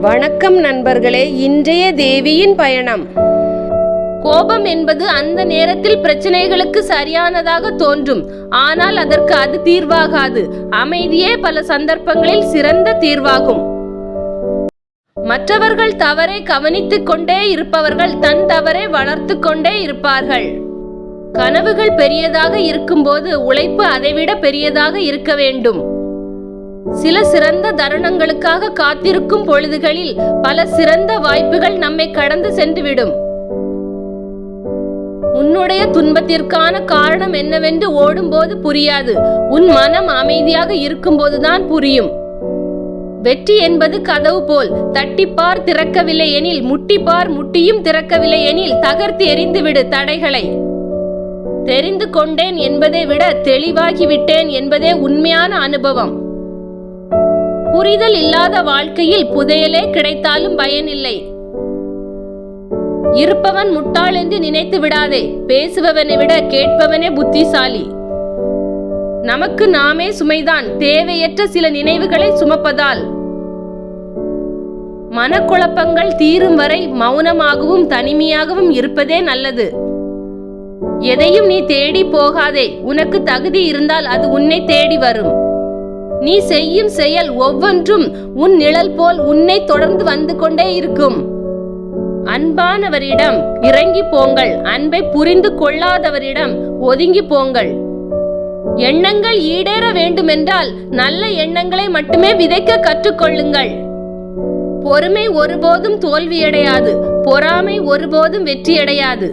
வணக்கம் நண்பர்களே இன்றைய தேவியின் பயணம். கோபம் என்பது அந்த நேரத்தில் பிரச்சனைகளுக்கு சரியானதாக தோன்றும். ஆனால் அதற்கு அது தீர்வாகாது. அமைதியே பல சந்தர்ப்பங்களில் சிறந்த தீர்வாகும். மற்றவர்கள் தவறை கவனித்துக் கொண்டே இருப்பவர்கள் தன் தவறை வளர்த்து கொண்டே இருப்பார்கள். கனவுகள் பெரியதாக இருக்கும்போது உழைப்பு அதைவிட பெரியதாக இருக்க வேண்டும். சில சிறந்த தருணங்களுக்காக காத்திருக்கும் பொழுதுகளில் பல சிறந்த வாய்ப்புகள் நம்மை கடந்து சென்றுவிடும். உன்னுடைய துன்பத்திற்கான காரணம் என்னவென்று ஓடும்போது புரியாது. உன் மனம் அமைதியாக இருக்கும்போதுதான் புரியும். வெற்றி என்பது கதவு போல் தட்டிப்பார் திறக்கவில்லை எனில் முட்டிப்பார் முட்டியும் திறக்கவில்லை எனில் தகர்த்து எறிந்துவிடு தடைகளை. தெரிந்து கொண்டேன் என்பதை விட தெளிவாகிவிட்டேன் என்பதே உண்மையான அனுபவம். புரிதல் இல்லாத வாழ்க்கையில் புதையலே கிடைத்தாலும் பயனில்லை. இருப்பவன் முட்டாள் என்று நினைத்து விடாதே. பேசுபவனை விட கேட்பவனே புத்திசாலி. நமக்கு நாமே சுமைதான். தேவையற்ற சில நினைவுகளை சுமப்பதால். மனக்குழப்பங்கள் தீரும் வரை மௌனமாகவும் தனிமையாகவும் இருப்பதே நல்லது. எதையும் நீ தேடி போகாதே. உனக்கு தகுதி இருந்தால் அது உன்னை தேடி வரும். நீ செய்யும் செயல் ஒவ்வொன்றும் உன் நிழல் போல் உன்னை தொடர்ந்து வந்து கொண்டே இருக்கும். அன்பானவரிடம் இறங்கி போங்கள். அன்பை புரிந்து கொள்ளாதவரிடம் ஒதுங்கி போங்கள். எண்ணங்கள் ஈடேற வேண்டுமென்றால் நல்ல எண்ணங்களை மட்டுமே விதைக்க கற்றுக்கொள்ளுங்கள். பொறுமை ஒருபோதும் தோல்வியடையாது. பொறாமை ஒருபோதும் வெற்றியடையாது.